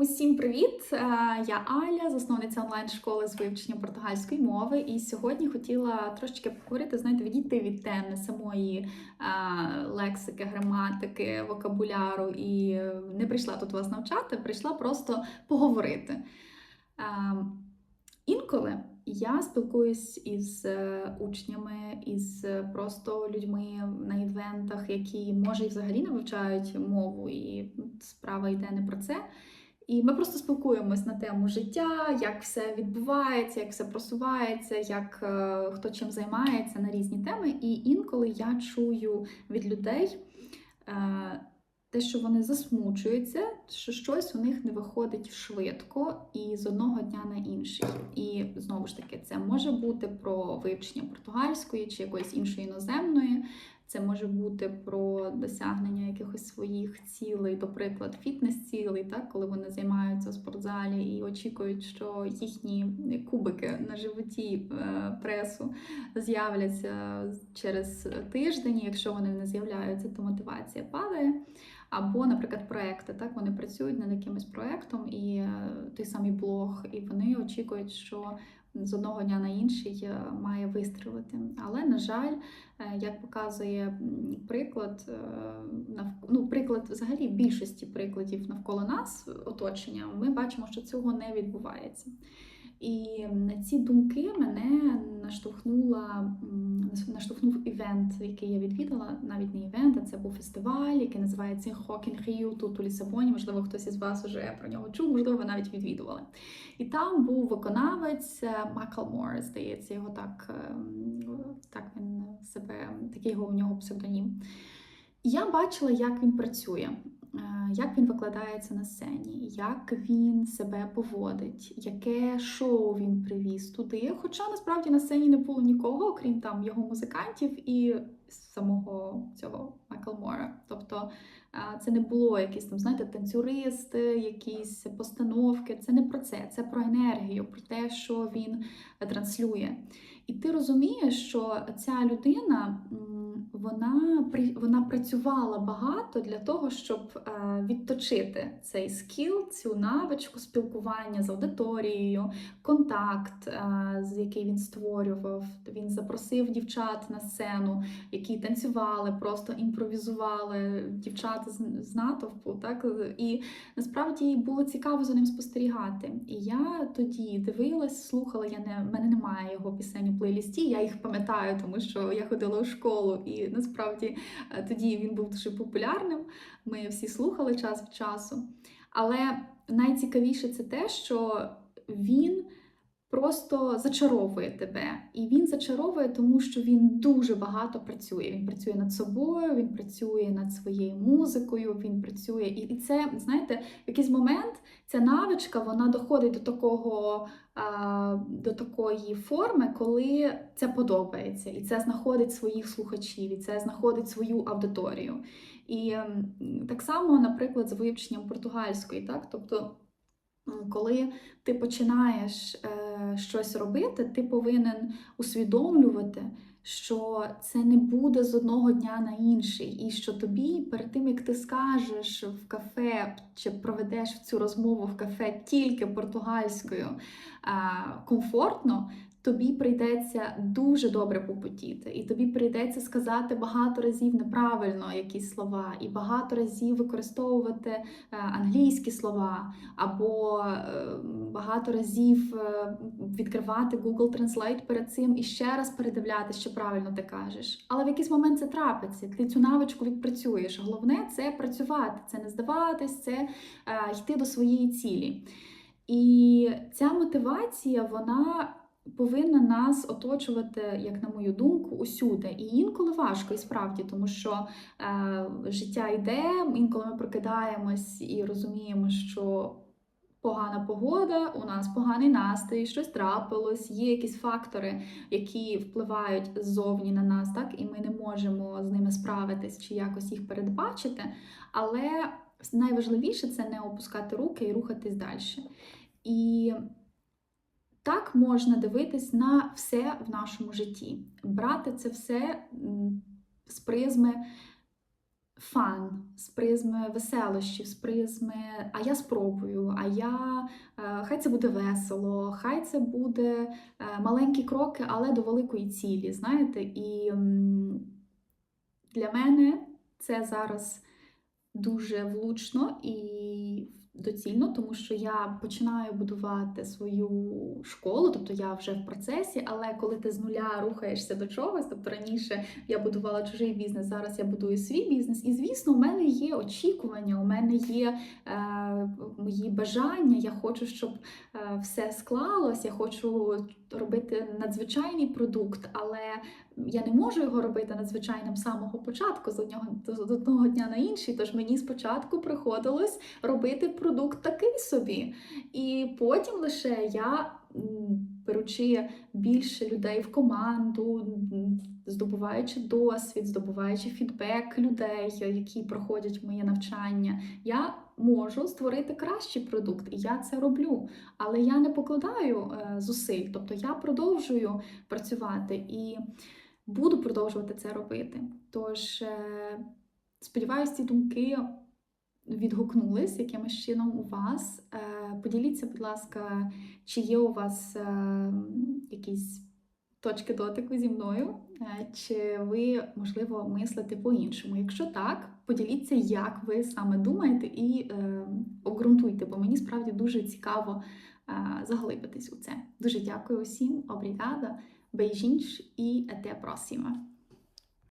Усім привіт! Е, Я Аля, засновниця онлайн-школи з вивчення португальської мови. І сьогодні хотіла трошечки поговорити, знаєте, відійти від теми самої е, лексики, граматики, вокабуляру. І не прийшла тут вас навчати, прийшла просто поговорити. Е, Інколи я спілкуюсь із учнями, із просто людьми на івентах, які може і взагалі не вивчають мову, і справа йде не про це. І ми просто спілкуємось на тему життя, як все відбувається, як все просувається, як е, хто чим займається на різні теми. І інколи я чую від людей е, те, що вони засмучуються, що щось у них не виходить швидко і з одного дня на інший. І знову ж таки, це може бути про вивчення португальської чи якоїсь іншої іноземної. Це може бути про досягнення якихось своїх цілей, до приклад, фітнес-цілей, так, коли вони займаються у спортзалі і очікують, що їхні кубики на животі е, пресу з'являться через тиждень. Якщо вони не з'являються, то мотивація падає. Або, наприклад, проекти. Так, вони працюють над якимось проектом, і е, той самий блог, і вони очікують, що з одного дня на інший е, має вистрілити. Але, на жаль, е, як показує приклад, ну, приклад взагалі більшості прикладів навколо нас, оточення, ми бачимо, що цього не відбувається. І на ці думки мене наштовхнула наштовхнув івент, який я відвідала. Навіть не івент, а це був фестиваль, який називається Хокін Ріо тут у Лісабоні. Можливо, хтось із вас вже про нього чув, можливо, ви навіть відвідували. І там був виконавець Макалмор, здається, його так, ем, так він себе, такий його у нього псевдонім. Я бачила, як він працює. Е, як він викладається на сцені, як він себе поводить, яке шоу він привіз туди. Хоча насправді на сцені не було нікого, окрім там його музикантів і самого цього Майклмора. Тобто е, це не було якісь там, знаєте, танцюристи, якісь постановки. Це не про це, це про енергію, про те, що він транслює. І ти розумієш, що ця людина вона вона працювала багато для того, щоб е, відточити цей скіл, цю навичку спілкування з аудиторією, контакт, е, з який він створював. Він запросив дівчат на сцену, які танцювали, просто імпровізували дівчата з натовпу. Так і насправді було цікаво за ним спостерігати. І я тоді дивилась, слухала. Я не в мене немає його пісень у плейлісті. Я їх пам'ятаю, тому що я ходила у школу і насправді е, тоді він був дуже популярним. Ми всі слухали час від часу. Але найцікавіше це те, що він просто зачаровує тебе. І він зачаровує, тому що він дуже багато працює. Він працює над собою, він працює над своєю музикою, він працює. І це, знаєте, в якийсь момент ця навичка вона доходить до такого. До такої форми, коли це подобається, і це знаходить своїх слухачів, і це знаходить свою аудиторію. І так само, наприклад, з вивченням португальської, так, тобто коли ти починаєш е, щось робити, ти повинен усвідомлювати, що це не буде з одного дня на інший, і що тобі, перед тим як ти скажеш в кафе чи проведеш цю розмову в кафе тільки португальською комфортно, тобі прийдеться дуже добре попотіти, і тобі прийдеться сказати багато разів неправильно якісь слова, і багато разів використовувати е, англійські слова, або е, багато разів е, відкривати Google Translate перед цим і ще раз передивляти, що правильно ти кажеш. Але в якийсь момент це трапиться, ти цю навичку відпрацюєш. Головне це працювати, це не здаватись, це йти до своєї цілі. І ця мотивація, вона повинна нас оточувати, як на мою думку, усюди. І інколи важко, і справді, тому що е, життя йде, інколи ми прокидаємось і розуміємо, що. Погана погода, у нас поганий настрій, щось трапилось, є якісь фактори, які впливають ззовні на нас, так, і ми не можемо з ними справитись чи якось їх передбачити. Але найважливіше це не опускати руки і рухатись далі. І так можна дивитись на все в нашому житті, брати це все з призми фан, з призми веселощів, з призми, а я спробую, а я е, хай це буде весело, хай це буде е, маленькі кроки, але до великої цілі. Знаєте, і для мене це зараз дуже влучно і доцільно, тому що я починаю будувати свою школу, тобто я вже в процесі, але коли ти з нуля рухаєшся до чогось, тобто раніше я будувала чужий бізнес, зараз я будую свій бізнес. І звісно, у мене є очікування, у мене є е, мої бажання. Я хочу, щоб е, все склалось, я хочу робити надзвичайний продукт, але я не можу його робити надзвичайним з самого початку, з одного з одного дня на інший. Тож мені спочатку приходилось робити такий собі. І потім лише я, беручи більше людей в команду, здобуваючи досвід, здобуваючи фідбек людей, які проходять моє навчання, я можу створити кращий продукт, і я це роблю. Але я не покладаю е, зусиль, тобто я продовжую працювати і буду продовжувати це робити. Тож, е, сподіваюся, ці думки відгукнулись якимось чином у вас. Е, Поділіться, будь ласка, чи є у вас е, якісь точки дотику зі мною, Е, чи ви, можливо, мислите по-іншому. Якщо так, поділіться, як ви саме думаєте, і обґрунтуйте, бо мені справді дуже цікаво заглибитись у це. Дуже дякую усім, обрігада, beijinhos і a próxima.